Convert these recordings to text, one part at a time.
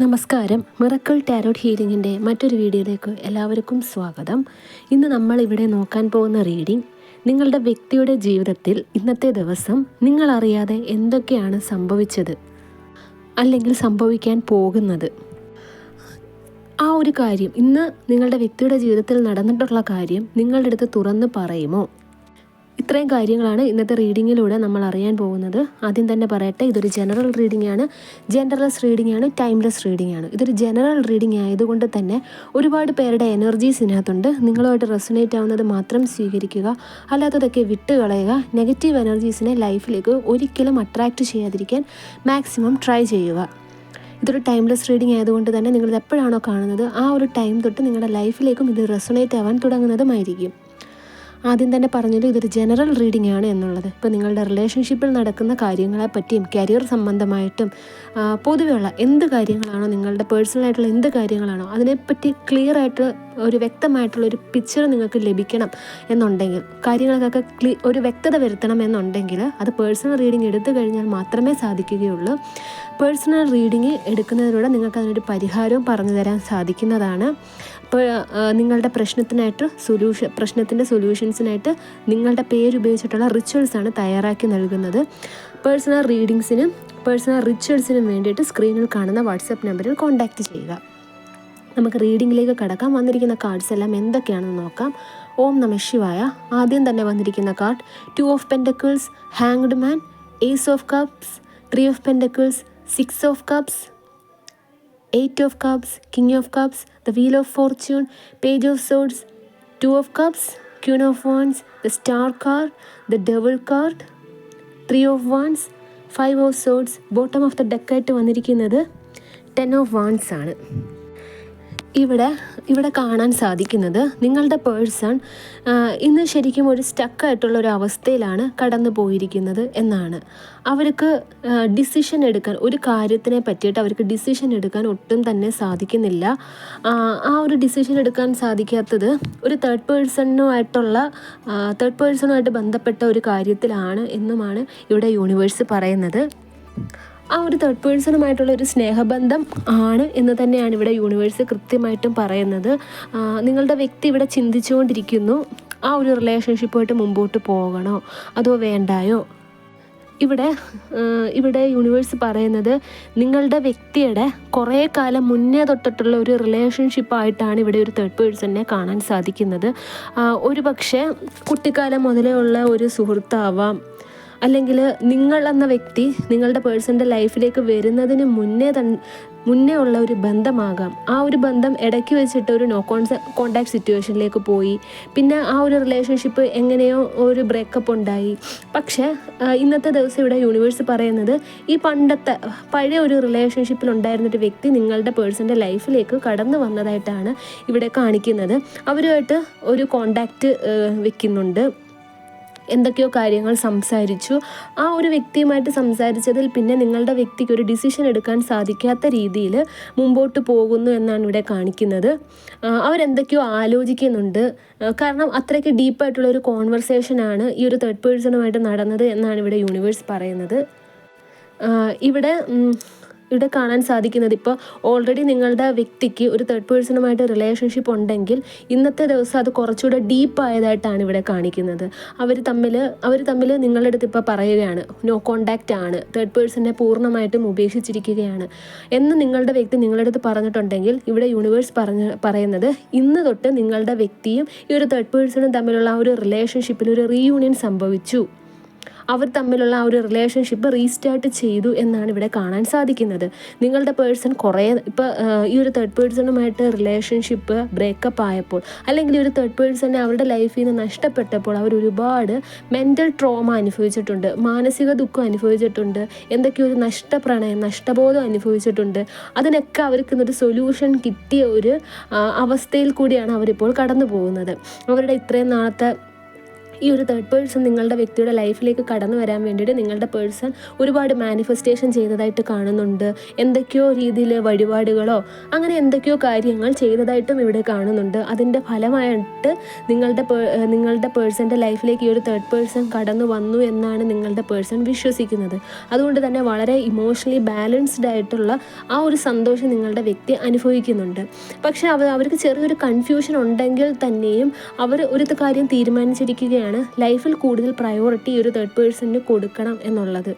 നമസ്കാരം. Miracle tarot ഹീലിംഗിന്റെ മറ്റൊരു വീഡിയോയിലേക്ക് എല്ലാവർക്കും സ്വാഗതം. ഇന്ന് നമ്മൾ ഇവിടെ നോക്കാൻ പോകുന്ന റീഡിംഗ് നിങ്ങളുടെ വ്യക്തിയുടെ ജീവിതത്തിൽ ഇന്നത്തെ ദിവസം നിങ്ങൾ അറിയാതെ എന്തൊക്കെയാണ് സംഭവിച്ചത് അല്ലെങ്കിൽ സംഭവിക്കാൻ പോകുന്നത്. ആ ഒരു കാര്യം ഇന്ന് നിങ്ങളുടെ വ്യക്തിയുടെ ജീവിതത്തിൽ നടന്നിട്ടുള്ള കാര്യം നിങ്ങളുടെ അടുത്ത് തുറന്ന് പറയുമോ? ഇത്രയും കാര്യങ്ങളാണ് ഇന്നത്തെ റീഡിങ്ങിലൂടെ നമ്മൾ അറിയാൻ പോകുന്നത്. ആദ്യം തന്നെ പറയട്ടെ ഇതൊരു ജനറൽ റീഡിംഗ് ആണ്. ജെൻഡർലെസ് റീഡിംഗ് ആണ് ടൈംലെസ് റീഡിംഗ് ആണ്. ഇതൊരു ജനറൽ റീഡിംഗ് ആയതുകൊണ്ട് തന്നെ ഒരുപാട് പേരുടെ എനർജീസ് ഇതിനകത്തുണ്ട്. നിങ്ങളുമായിട്ട് റെസൊനേറ്റ് ആവുന്നത് മാത്രം സ്വീകരിക്കുക. അല്ലാത്തതൊക്കെ വിട്ടുകളയുക നെഗറ്റീവ് എനർജീസിനെ ലൈഫിലേക്ക് ഒരിക്കലും അട്രാക്റ്റ് ചെയ്യാതിരിക്കാൻ മാക്സിമം ട്രൈ ചെയ്യുക. ഇതൊരു ടൈംലെസ് റീഡിംഗ് ആയതുകൊണ്ട് തന്നെ നിങ്ങളിത് എപ്പോഴാണോ കാണുന്നത് ആ ഒരു ടൈം തൊട്ട് നിങ്ങളുടെ ലൈഫിലേക്കും ഇത് റെസൊനേറ്റ് ആവാൻ തുടങ്ങുന്നതുമായിരിക്കും. ആദ്യം തന്നെ പറഞ്ഞത് ഇതൊരു ജനറൽ റീഡിംഗ് ആണ് എന്നുള്ളത്. ഇപ്പോൾ നിങ്ങളുടെ റിലേഷൻഷിപ്പിൽ നടക്കുന്ന കാര്യങ്ങളെപ്പറ്റിയും കരിയർ സംബന്ധമായിട്ടും പൊതുവെയുള്ള എന്ത് കാര്യങ്ങളാണോ നിങ്ങളുടെ പേഴ്സണലായിട്ടുള്ള എന്ത് കാര്യങ്ങളാണോ അതിനെപ്പറ്റി ക്ലിയർ ആയിട്ട് ഒരു വ്യക്തമായിട്ടുള്ള ഒരു പിക്ചർ നിങ്ങൾക്ക് ലഭിക്കണം എന്നുണ്ടെങ്കിൽ കാര്യങ്ങൾക്കൊക്കെ ക്ലി ഒരു വ്യക്തത വരുത്തണം എന്നുണ്ടെങ്കിൽ അത് പേഴ്സണൽ റീഡിംഗ് എടുത്തു കഴിഞ്ഞാൽ മാത്രമേ സാധിക്കുകയുള്ളൂ. പേഴ്സണൽ റീഡിംഗ് എടുക്കുന്നതിലൂടെ നിങ്ങൾക്ക് അതിനൊരു പരിഹാരവും പറഞ്ഞു തരാൻ സാധിക്കുന്നതാണ്. അപ്പോൾ നിങ്ങളുടെ പ്രശ്നത്തിനായിട്ട് സൊല്യൂഷൻ പ്രശ്നത്തിന്റെ സൊല്യൂഷൻസിനായിട്ട് നിങ്ങളുടെ പേരുപയോഗിച്ചിട്ടുള്ള റിച്വൽസാണ് തയ്യാറാക്കി നൽകുന്നത്. പേഴ്സണൽ റീഡിങ്സിനും പേഴ്സണൽ റിച്വൽസിനും വേണ്ടിയിട്ട് സ്ക്രീനിൽ കാണുന്ന വാട്സപ്പ് നമ്പറിൽ കോൺടാക്റ്റ് ചെയ്യുക. നമുക്ക് റീഡിങ്ങിലേക്ക് കടക്കാം. വന്നിരിക്കുന്ന കാർഡ്സ് എല്ലാം എന്തൊക്കെയാണെന്ന് നോക്കാം. ഓം നമ ശിവായ. ആദ്യം തന്നെ വന്നിരിക്കുന്ന card. Two of pentacles hanged man ace of cups three of pentacles six of cups eight of cups king of cups the wheel of fortune page of swords two of cups queen of wands the star card the double card three of wands five of swords bottom of the ഡെക്കായിട്ട് വന്നിരിക്കുന്നത് ten of wands ആണ്. ഇവിടെ ഇവിടെ കാണാൻ സാധിക്കുന്നത് നിങ്ങളുടെ person ഇന്ന് ശരിക്കും ഒരു സ്റ്റക്കായിട്ടുള്ള ഒരു അവസ്ഥയിലാണ് കടന്നു പോയിരിക്കുന്നത് എന്നാണ്. അവർക്ക് ഡിസിഷൻ എടുക്കാൻ ഒരു കാര്യത്തിനെ പറ്റിയിട്ട് അവർക്ക് ഡിസിഷൻ എടുക്കാൻ ഒട്ടും തന്നെ സാധിക്കുന്നില്ല. ആ, ഒരു ഡിസിഷൻ എടുക്കാൻ സാധിക്കാത്തത് ഒരു തേർഡ് പേഴ്സണുമായിട്ടുള്ള തേർഡ് പേഴ്സണുമായിട്ട് ബന്ധപ്പെട്ട ഒരു കാര്യത്തിലാണ് എന്നുമാണ് ഇവിടെ യൂണിവേഴ്സ് പറയുന്നത്. ആ ഒരു തേർഡ് പേഴ്സണുമായിട്ടുള്ള ഒരു സ്നേഹബന്ധം ആണ് എന്ന് തന്നെയാണ് ഇവിടെ യൂണിവേഴ്സ് കൃത്യമായിട്ടും പറയുന്നത്. നിങ്ങളുടെ വ്യക്തി ഇവിടെ ചിന്തിച്ചുകൊണ്ടിരിക്കുന്നു. ആ ഒരു റിലേഷൻഷിപ്പുമായിട്ട് മുമ്പോട്ട് പോകണോ? അതോ വേണ്ടായോ? ഇവിടെ ഇവിടെ യൂണിവേഴ്സ് പറയുന്നത് നിങ്ങളുടെ വ്യക്തിയുടെ കുറേ കാലം മുന്നേ തൊട്ടിട്ടുള്ള ഒരു റിലേഷൻഷിപ്പായിട്ടാണ് ഇവിടെ ഒരു തേർഡ് പേഴ്സണിനെ കാണാൻ സാധിക്കുന്നത്. ഒരു പക്ഷേ കുട്ടിക്കാലം മുതലേ ഉള്ള ഒരു സുഹൃത്താവാം അല്ലെങ്കിൽ നിങ്ങൾ എന്ന വ്യക്തി നിങ്ങളുടെ പേഴ്സന്റെ ലൈഫിലേക്ക് വരുന്നതിന് മുന്നേ തൻ മുന്നേ ഉള്ള ഒരു ബന്ധമാകാം. ആ ഒരു ബന്ധം ഇടയ്ക്ക് വെച്ചിട്ട് ഒരു നോ കോൺസ കോണ്ടാക്ട് സിറ്റുവേഷനിലേക്ക് പോയി. പിന്നെ ആ ഒരു റിലേഷൻഷിപ്പ് എങ്ങനെയോ ഒരു ബ്രേക്കപ്പ് ഉണ്ടായി. പക്ഷേ ഇന്നത്തെ ദിവസം ഇവിടെ യൂണിവേഴ്സ് പറയുന്നത് ഈ പണ്ടത്തെ പഴയ ഒരു റിലേഷൻഷിപ്പിൽ ഉണ്ടായിരുന്നൊരു വ്യക്തി നിങ്ങളുടെ പേഴ്സന്റെ ലൈഫിലേക്ക് കടന്നു വന്നതായിട്ടാണ് ഇവിടെ കാണിക്കുന്നത്. അവരുമായിട്ട് ഒരു കോണ്ടാക്റ്റ് വെക്കുന്നുണ്ട്. എന്തൊക്കെയോ കാര്യങ്ങൾ സംസാരിച്ചു. ആ ഒരു വ്യക്തിയുമായിട്ട് സംസാരിച്ചതിൽ പിന്നെ നിങ്ങളുടെ വ്യക്തിക്ക് ഒരു ഡിസിഷൻ എടുക്കാൻ സാധിക്കാത്ത രീതിയിൽ മുമ്പോട്ട് പോകുന്നു എന്നാണ് ഇവിടെ കാണിക്കുന്നത്. അവരെന്തൊക്കെയോ ആലോചിക്കുന്നുണ്ട്. കാരണം അത്രയ്ക്ക് ഡീപ്പായിട്ടുള്ള ഒരു കോൺവെർസേഷനാണ് ഈ ഒരു തേർഡ് പേഴ്സണുമായിട്ട് നടന്നത് എന്നാണ് ഇവിടെ യൂണിവേഴ്സ് പറയുന്നത്. ഇവിടെ ഇവിടെ കാണാൻ സാധിക്കുന്നത്. ഇപ്പോൾ ഓൾറെഡി നിങ്ങളുടെ വ്യക്തിക്ക് ഒരു തേർഡ് പേഴ്സണുമായിട്ട് റിലേഷൻഷിപ്പ് ഉണ്ടെങ്കിൽ ഇന്നത്തെ ദിവസം അത് കുറച്ചുകൂടെ ഡീപ്പായതായിട്ടാണ് ഇവിടെ കാണിക്കുന്നത്. അവർ തമ്മിൽ അവർ തമ്മിൽ നിങ്ങളുടെ അടുത്ത് ഇപ്പോൾ പറയുകയാണ് നോ കോണ്ടാക്റ്റ് ആണ്. തേർഡ് പേഴ്സണെ പൂർണമായിട്ടും ഉപേക്ഷിച്ചിരിക്കുകയാണ്. എന്ന് നിങ്ങളുടെ വ്യക്തി നിങ്ങളുടെ അടുത്ത് പറഞ്ഞിട്ടുണ്ടെങ്കിൽ ഇവിടെ യൂണിവേഴ്സ് പറഞ്ഞ് പറയുന്നത് ഇന്ന് തൊട്ട് നിങ്ങളുടെ വ്യക്തിയും ഈ ഒരു തേർഡ് പേഴ്സണും തമ്മിലുള്ള ആ ഒരു റിലേഷൻഷിപ്പിൽ ഒരു റീയൂണിയൻ സംഭവിച്ചു. അവർ തമ്മിലുള്ള ആ ഒരു റിലേഷൻഷിപ്പ് റീസ്റ്റാർട്ട് ചെയ്തു എന്നാണ് ഇവിടെ കാണാൻ സാധിക്കുന്നത്. നിങ്ങളുടെ പേഴ്സൺ കുറേ ഇപ്പോൾ ഈ ഒരു തേർഡ് പേഴ്സണുമായിട്ട് റിലേഷൻഷിപ്പ് ബ്രേക്കപ്പ് ആയപ്പോൾ അല്ലെങ്കിൽ ഒരു തേർഡ് പേഴ്സണെ അവരുടെ ലൈഫിൽ നിന്ന് നഷ്ടപ്പെട്ടപ്പോൾ അവർ ഒരുപാട് മെന്റൽ ട്രോമ അനുഭവിച്ചിട്ടുണ്ട് മാനസിക ദുഃഖം അനുഭവിച്ചിട്ടുണ്ട് എന്തൊക്കെയോ ഒരു നഷ്ടപ്രണയം നഷ്ടബോധം അനുഭവിച്ചിട്ടുണ്ട്. അതിനൊക്കെ അവർക്ക് ഇന്നൊരു സൊല്യൂഷൻ കിട്ടിയ ഒരു അവസ്ഥയിൽ കൂടിയാണ് അവരിപ്പോൾ കടന്നു പോകുന്നത് അവരുടെ ഇത്രയും നാളത്തെ ഈ ഒരു തേർഡ് പേഴ്സൺ നിങ്ങളുടെ വ്യക്തിയുടെ ലൈഫിലേക്ക് കടന്നു വരാൻ വേണ്ടിയിട്ട് നിങ്ങളുടെ പേഴ്സൺ ഒരുപാട് മാനിഫെസ്റ്റേഷൻ ചെയ്തതായിട്ട് കാണുന്നുണ്ട്. എന്തൊക്കെയോ രീതിയിൽ വഴിപാടുകളോ അങ്ങനെ എന്തൊക്കെയോ കാര്യങ്ങൾ ചെയ്തതായിട്ടും ഇവിടെ കാണുന്നുണ്ട്. അതിന്റെ ഫലമായിട്ട് നിങ്ങളുടെ നിങ്ങളുടെ പേഴ്സന്റെ ലൈഫിലേക്ക് ഈ ഒരു തേർഡ് പേഴ്സൺ കടന്നു വന്നു എന്നാണ് നിങ്ങളുടെ പേഴ്സൺ വിശ്വസിക്കുന്നത്. അതുകൊണ്ട് തന്നെ വളരെ ഇമോഷണലി ബാലൻസ്ഡ് ആയിട്ടുള്ള ആ ഒരു സന്തോഷം നിങ്ങളുടെ വ്യക്തി അനുഭവിക്കുന്നുണ്ട്. പക്ഷേ അവർ അവർക്ക് ചെറിയൊരു കൺഫ്യൂഷൻ ഉണ്ടെങ്കിൽ തന്നെയും അവർ ഒരു കാര്യം തീരുമാനിച്ചിരിക്കുകയാണ്. ലൈഫിൽ കൂടുതൽ പ്രയോറിറ്റി ഒരു തേർഡ് പേഴ്സണിന് കൊടുക്കണം എന്നുള്ളത്.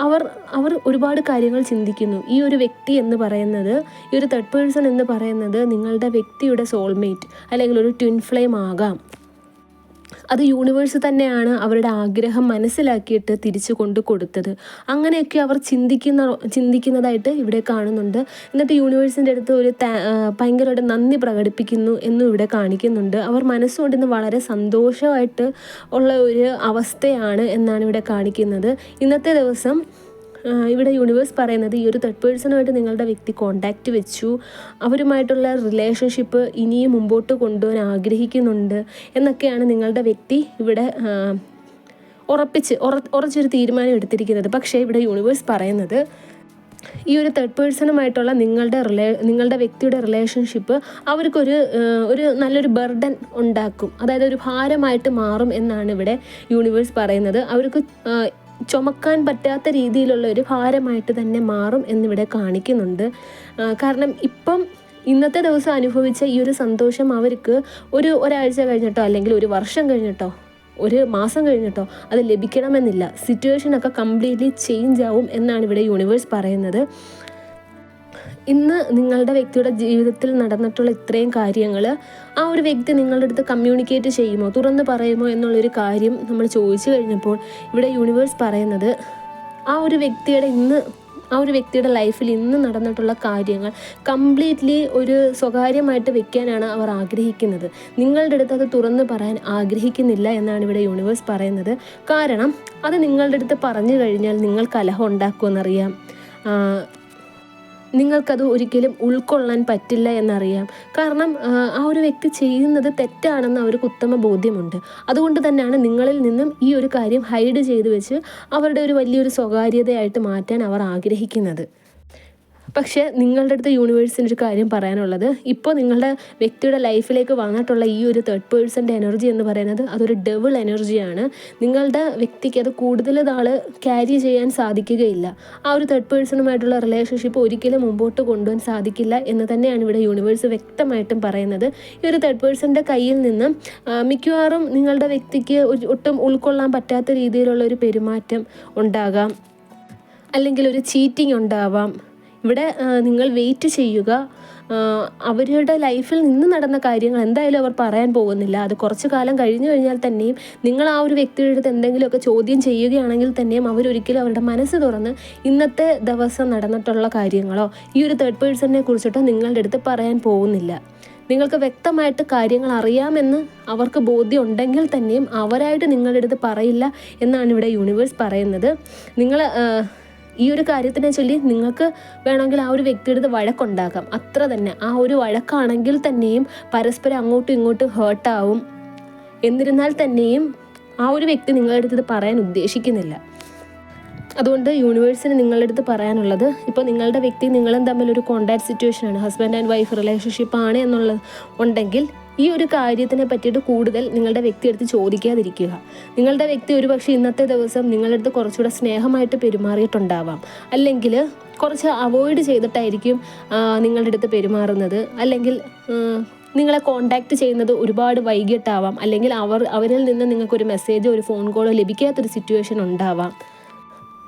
അവർ അവർ ഒരുപാട് കാര്യങ്ങൾ ചിന്തിക്കുന്നു. ഈ ഒരു വ്യക്തി എന്ന് പറയുന്നത് ഈ ഒരു തേർഡ് പേഴ്സൺ എന്ന് പറയുന്നത് നിങ്ങളുടെ വ്യക്തിയുടെ സോൾമേറ്റ് അല്ലെങ്കിൽ ഒരു ട്വിൻ ഫ്ലെയിം ആകാം. അത് യൂണിവേഴ്സ് തന്നെയാണ് അവരുടെ ആഗ്രഹം മനസ്സിലാക്കിയിട്ട് തിരിച്ചു കൊണ്ട് കൊടുത്തത്. അങ്ങനെയൊക്കെ അവർ ചിന്തിക്കുന്ന ചിന്തിക്കുന്നതായിട്ട് ഇവിടെ കാണുന്നുണ്ട്. എന്നിട്ട് യൂണിവേഴ്സിന്റെ അടുത്ത് ഒരു ഭയങ്കരമായിട്ട് നന്ദി പ്രകടിപ്പിക്കുന്നു എന്നും ഇവിടെ കാണിക്കുന്നുണ്ട്. അവർ മനസ്സുകൊണ്ട് ഇന്ന് വളരെ സന്തോഷമായിട്ട് ഉള്ള ഒരു അവസ്ഥയാണ് എന്നാണ് ഇവിടെ കാണിക്കുന്നത്. ഇന്നത്തെ ദിവസം ഇവിടെ യൂണിവേഴ്സ് പറയുന്നത് ഈ ഒരു തേർഡ് പേഴ്സണുമായിട്ട് നിങ്ങളുടെ വ്യക്തി കോണ്ടാക്റ്റ് വെച്ചു. അവരുമായിട്ടുള്ള റിലേഷൻഷിപ്പ് ഇനിയും മുമ്പോട്ട് കൊണ്ടുപോകാൻ ആഗ്രഹിക്കുന്നുണ്ട് എന്നൊക്കെയാണ് നിങ്ങളുടെ വ്യക്തി ഇവിടെ ഉറപ്പിച്ച് ഉറച്ചൊരു തീരുമാനം എടുത്തിരിക്കുന്നത്. പക്ഷേ ഇവിടെ യൂണിവേഴ്സ് പറയുന്നത് ഈ ഒരു തേർഡ് പേഴ്സണുമായിട്ടുള്ള നിങ്ങളുടെ റിലേ നിങ്ങളുടെ വ്യക്തിയുടെ റിലേഷൻഷിപ്പ് അവർക്കൊരു ഒരു നല്ലൊരു ബർഡൻ ഉണ്ടാക്കും. അതായത് ഒരു ഭാരമായിട്ട് മാറും എന്നാണ് ഇവിടെ യൂണിവേഴ്സ് പറയുന്നത്. അവർക്ക് ചുമക്കാൻ പറ്റാത്ത രീതിയിലുള്ള ഒരു ഭാരമായിട്ട് തന്നെ മാറും എന്നിവിടെ കാണിക്കുന്നുണ്ട്. കാരണം ഇപ്പം ഇന്നത്തെ ദിവസം അനുഭവിച്ച ഈ ഒരു സന്തോഷം അവർക്ക് ഒരു ഒരാഴ്ച കഴിഞ്ഞിട്ടോ അല്ലെങ്കിൽ ഒരു വർഷം കഴിഞ്ഞിട്ടോ ഒരു മാസം കഴിഞ്ഞിട്ടോ അത് ലഭിക്കണമെന്നില്ല. സിറ്റുവേഷനൊക്കെ കംപ്ലീറ്റ്ലി ചേഞ്ച് ആവും എന്നാണ് ഇവിടെ യൂണിവേഴ്സ് പറയുന്നത്. ഇന്ന് നിങ്ങളുടെ വ്യക്തിയുടെ ജീവിതത്തിൽ നടന്നിട്ടുള്ള ഇത്രയും കാര്യങ്ങൾ ആ ഒരു വ്യക്തി നിങ്ങളുടെ അടുത്ത് കമ്മ്യൂണിക്കേറ്റ് ചെയ്യുമോ? തുറന്ന് പറയുമോ എന്നുള്ളൊരു കാര്യം നമ്മൾ ചോദിച്ചു കഴിഞ്ഞപ്പോൾ ഇവിടെ യൂണിവേഴ്സ് പറയുന്നത് ആ ഒരു വ്യക്തിയുടെ ഇന്ന് ആ ഒരു വ്യക്തിയുടെ ലൈഫിൽ ഇന്ന് നടന്നിട്ടുള്ള കാര്യങ്ങൾ കംപ്ലീറ്റ്ലി ഒരു സ്വകാര്യമായിട്ട് വെക്കാനാണ് അവർ ആഗ്രഹിക്കുന്നത്. നിങ്ങളുടെ അടുത്ത് അത് തുറന്ന് പറയാൻ ആഗ്രഹിക്കുന്നില്ല എന്നാണ് ഇവിടെ യൂണിവേഴ്സ് പറയുന്നത്. കാരണം അത് നിങ്ങളുടെ അടുത്ത് പറഞ്ഞു കഴിഞ്ഞാൽ നിങ്ങൾ കലഹം ഉണ്ടാക്കുമെന്നറിയാം. നിങ്ങൾക്കത് ഒരിക്കലും ഉൾക്കൊള്ളാൻ പറ്റില്ല എന്നറിയാം. കാരണം ആ ഒരു വ്യക്തി ചെയ്യുന്നത് തെറ്റാണെന്ന് അവർക്ക് ഉത്തമ ബോധ്യമുണ്ട്. അതുകൊണ്ട് തന്നെയാണ് നിങ്ങളിൽ നിന്നും ഈ ഒരു കാര്യം ഹൈഡ് ചെയ്തു വെച്ച് അവരുടെ ഒരു വലിയൊരു സ്വകാര്യതയായിട്ട് മാറ്റാൻ അവർ ആഗ്രഹിക്കുന്നത്. പക്ഷേ നിങ്ങളുടെ അടുത്ത് യൂണിവേഴ്സിന്റെ ഒരു കാര്യം പറയാനുള്ളത്. ഇപ്പോൾ നിങ്ങളുടെ വ്യക്തിയുടെ ലൈഫിലേക്ക് വന്നിട്ടുള്ള ഈ ഒരു തേർഡ് പേഴ്സന്റെ എനർജി എന്ന് പറയുന്നത് അതൊരു ഡബിൾ എനർജിയാണ് നിങ്ങളുടെ വ്യക്തിക്ക് അത് കൂടുതൽ നാൾ ക്യാരി ചെയ്യാൻ സാധിക്കുകയില്ല. ആ ഒരു തേർഡ് പേഴ്സണുമായിട്ടുള്ള റിലേഷൻഷിപ്പ് ഒരിക്കലും മുമ്പോട്ട് കൊണ്ടുപോകാൻ സാധിക്കില്ല എന്ന് തന്നെയാണ് ഇവിടെ യൂണിവേഴ്സ് വ്യക്തമായിട്ടും പറയുന്നത്. ഈ ഒരു തേർഡ് പേഴ്സന്റെ കയ്യിൽ നിന്ന് മിക്കവാറും നിങ്ങളുടെ വ്യക്തിക്ക് ഒട്ടും ഉൾക്കൊള്ളാൻ പറ്റാത്ത രീതിയിലുള്ള ഒരു പെരുമാറ്റം ഉണ്ടാകാം. അല്ലെങ്കിൽ ഒരു ചീറ്റിംഗ് ഉണ്ടാവാം. ഇവിടെ നിങ്ങൾ വെയിറ്റ് ചെയ്യുക. അവരുടെ ലൈഫിൽ നിന്ന് നടന്ന കാര്യങ്ങൾ എന്തായാലും അവർ പറയാൻ പോകുന്നില്ല. അത് കുറച്ച് കാലം കഴിഞ്ഞു കഴിഞ്ഞാൽ തന്നെയും നിങ്ങൾ ആ ഒരു വ്യക്തിയുടെ അടുത്ത് എന്തെങ്കിലുമൊക്കെ ചോദ്യം ചെയ്യുകയാണെങ്കിൽ തന്നെയും അവരൊരിക്കലും അവരുടെ മനസ്സ് തുറന്ന് ഇന്നത്തെ ദിവസം നടന്നിട്ടുള്ള കാര്യങ്ങളോ ഈ ഒരു തേർഡ് പേഴ്സണിനെ കുറിച്ചിട്ടോ നിങ്ങളുടെ അടുത്ത് പറയാൻ പോകുന്നില്ല. നിങ്ങൾക്ക് വ്യക്തമായിട്ട് കാര്യങ്ങൾ അറിയാമെന്ന് അവർക്ക് ബോധ്യം ഉണ്ടെങ്കിൽ തന്നെയും അവരായിട്ട് നിങ്ങളുടെ അടുത്ത് പറയില്ല എന്നാണ് ഇവിടെ യൂണിവേഴ്സ് പറയുന്നത്. നിങ്ങൾ ഈ ഒരു കാര്യത്തിനെ ചൊല്ലി നിങ്ങൾക്ക് വേണമെങ്കിൽ ആ ഒരു വ്യക്തിയുടെ വഴക്കുണ്ടാക്കാം. അത്ര തന്നെ. ആ ഒരു വഴക്കാണെങ്കിൽ തന്നെയും പരസ്പരം അങ്ങോട്ടും ഇങ്ങോട്ടും ഹേർട്ടാവും എന്നിരുന്നാൽ തന്നെയും ആ ഒരു വ്യക്തി നിങ്ങളുടെ അടുത്ത് പറയാൻ ഉദ്ദേശിക്കുന്നില്ല. അതുകൊണ്ട് യൂണിവേഴ്സിന് നിങ്ങളുടെ അടുത്ത് പറയാനുള്ളത് ഇപ്പോൾ നിങ്ങളുടെ വ്യക്തി നിങ്ങളും തമ്മിലൊരു കോണ്ടാക്ട് സിറ്റുവേഷൻ ആണ്. ഹസ്ബൻഡ് ആൻഡ് വൈഫ് റിലേഷൻഷിപ്പ് ആണ് എന്നുള്ളത് ഉണ്ടെങ്കിൽ ഈ ഒരു കാര്യത്തിനെ പറ്റിയിട്ട് കൂടുതൽ നിങ്ങളുടെ വ്യക്തി എടുത്ത് ചോദിക്കാതിരിക്കുക. നിങ്ങളുടെ വ്യക്തി ഒരുപക്ഷെ ഇന്നത്തെ ദിവസം നിങ്ങളുടെ അടുത്ത് കുറച്ചുകൂടെ സ്നേഹമായിട്ട് പെരുമാറിയിട്ടുണ്ടാവാം. അല്ലെങ്കിൽ കുറച്ച് അവോയ്ഡ് ചെയ്തിട്ടായിരിക്കും നിങ്ങളുടെ അടുത്ത് പെരുമാറുന്നത്. അല്ലെങ്കിൽ നിങ്ങളെ കോണ്ടാക്ട് ചെയ്യുന്നത് ഒരുപാട് വൈകിട്ടാവാം. അല്ലെങ്കിൽ അവർ അവരിൽ നിന്ന് നിങ്ങൾക്കൊരു മെസ്സേജോ ഒരു ഫോൺ കോളോ ലഭിക്കാത്തൊരു സിറ്റുവേഷൻ ഉണ്ടാവാം.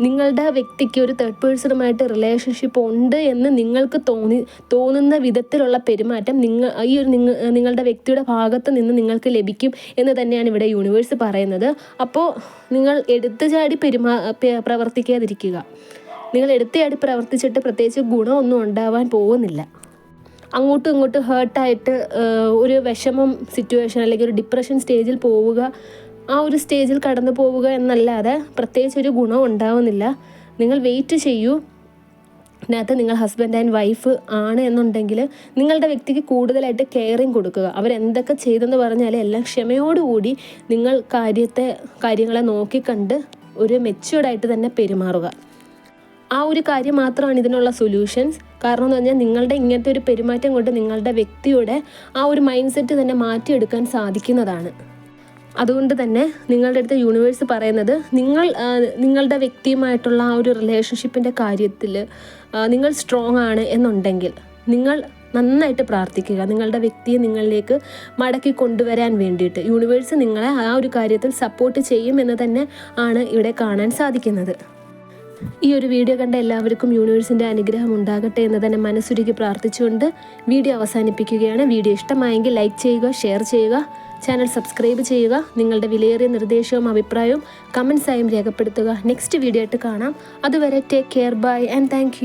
നിങ്ങളുടെ വ്യക്തിക്ക് ഒരു തേർഡ് പേഴ്സണുമായിട്ട് റിലേഷൻഷിപ്പ് ഉണ്ട് എന്ന് നിങ്ങൾക്ക് തോന്നി തോന്നുന്ന വിധത്തിലുള്ള പെരുമാറ്റം നിങ്ങൾ ഈ ഒരു നിങ്ങൾ നിങ്ങളുടെ വ്യക്തിയുടെ ഭാഗത്ത് നിന്ന് നിങ്ങൾക്ക് ലഭിക്കും എന്ന് തന്നെയാണ് ഇവിടെ യൂണിവേഴ്സ് പറയുന്നത്. അപ്പോൾ നിങ്ങൾ എടുത്തു ചാടി പെരുമാ പ്രവർത്തിക്കാതിരിക്കുക. നിങ്ങൾ എടുത്തുചാടി പ്രവർത്തിച്ചിട്ട് പ്രത്യേകിച്ച് ഗുണമൊന്നും ഉണ്ടാവാൻ പോകുന്നില്ല. അങ്ങോട്ടും ഇങ്ങോട്ടും ഹേർട്ടായിട്ട് ഒരു വിഷമം സിറ്റുവേഷൻ അല്ലെങ്കിൽ ഒരു ഡിപ്രഷൻ സ്റ്റേജിൽ പോവുക ആ ഒരു സ്റ്റേജിൽ കടന്നു പോവുക എന്നല്ലാതെ പ്രത്യേകിച്ച് ഒരു ഗുണം ഉണ്ടാവുന്നില്ല. നിങ്ങൾ വെയിറ്റ് ചെയ്യൂ. ഇതിനകത്ത് നിങ്ങൾ ഹസ്ബൻഡ് ആൻഡ് വൈഫ് ആണ് എന്നുണ്ടെങ്കിൽ നിങ്ങളുടെ വ്യക്തിക്ക് കൂടുതലായിട്ട് കെയറിങ് കൊടുക്കുക. അവരെന്തൊക്കെ ചെയ്തെന്ന് പറഞ്ഞാൽ എല്ലാം ക്ഷമയോടുകൂടി നിങ്ങൾ കാര്യത്തെ കാര്യങ്ങളെ നോക്കിക്കണ്ട് ഒരു മെച്യൂർഡായിട്ട് തന്നെ പെരുമാറുക. ആ ഒരു കാര്യം മാത്രമാണ് ഇതിനുള്ള സൊല്യൂഷൻസ് കാരണം എന്ന് പറഞ്ഞാൽ നിങ്ങളുടെ ഇങ്ങനത്തെ ഒരു പെരുമാറ്റം കൊണ്ട് നിങ്ങളുടെ വ്യക്തിയുടെ ആ ഒരു മൈൻഡ് സെറ്റ് തന്നെ മാറ്റിയെടുക്കാൻ സാധിക്കുന്നതാണ്. അതുകൊണ്ട് തന്നെ നിങ്ങളുടെ അടുത്ത് യൂണിവേഴ്സ് പറയുന്നത് നിങ്ങൾ നിങ്ങളുടെ വ്യക്തിയുമായിട്ടുള്ള ആ ഒരു റിലേഷൻഷിപ്പിന്റെ കാര്യത്തിൽ നിങ്ങൾ സ്ട്രോങ് ആണ് എന്നുണ്ടെങ്കിൽ നിങ്ങൾ നന്നായിട്ട് പ്രാർത്ഥിക്കുക. നിങ്ങളുടെ വ്യക്തിയെ നിങ്ങളിലേക്ക് മടക്കി കൊണ്ടുവരാൻ വേണ്ടിയിട്ട് യൂണിവേഴ്സ് നിങ്ങളെ ആ ഒരു കാര്യത്തിൽ സപ്പോർട്ട് ചെയ്യും എന്ന് തന്നെ ആണ് ഇവിടെ കാണാൻ സാധിക്കുന്നത്. ഈ ഒരു വീഡിയോ കണ്ട എല്ലാവർക്കും യൂണിവേഴ്സിന്റെ അനുഗ്രഹം ഉണ്ടാകട്ടെ എന്ന് തന്നെ മനസ്സുരുക്കി പ്രാർത്ഥിച്ചുകൊണ്ട് വീഡിയോ അവസാനിപ്പിക്കുകയാണ്. വീഡിയോ ഇഷ്ടമായെങ്കിൽ ലൈക്ക് ചെയ്യുക ഷെയർ ചെയ്യുക. ചാനൽ സബ്സ്ക്രൈബ് ചെയ്യുക നിങ്ങളുടെ വിലയേറിയ നിർദ്ദേശവും അഭിപ്രായവും കമൻസായും രേഖപ്പെടുത്തുക. നെക്സ്റ്റ് വീഡിയോ ആയിട്ട് കാണാം. അതുവരെ take care bye and thank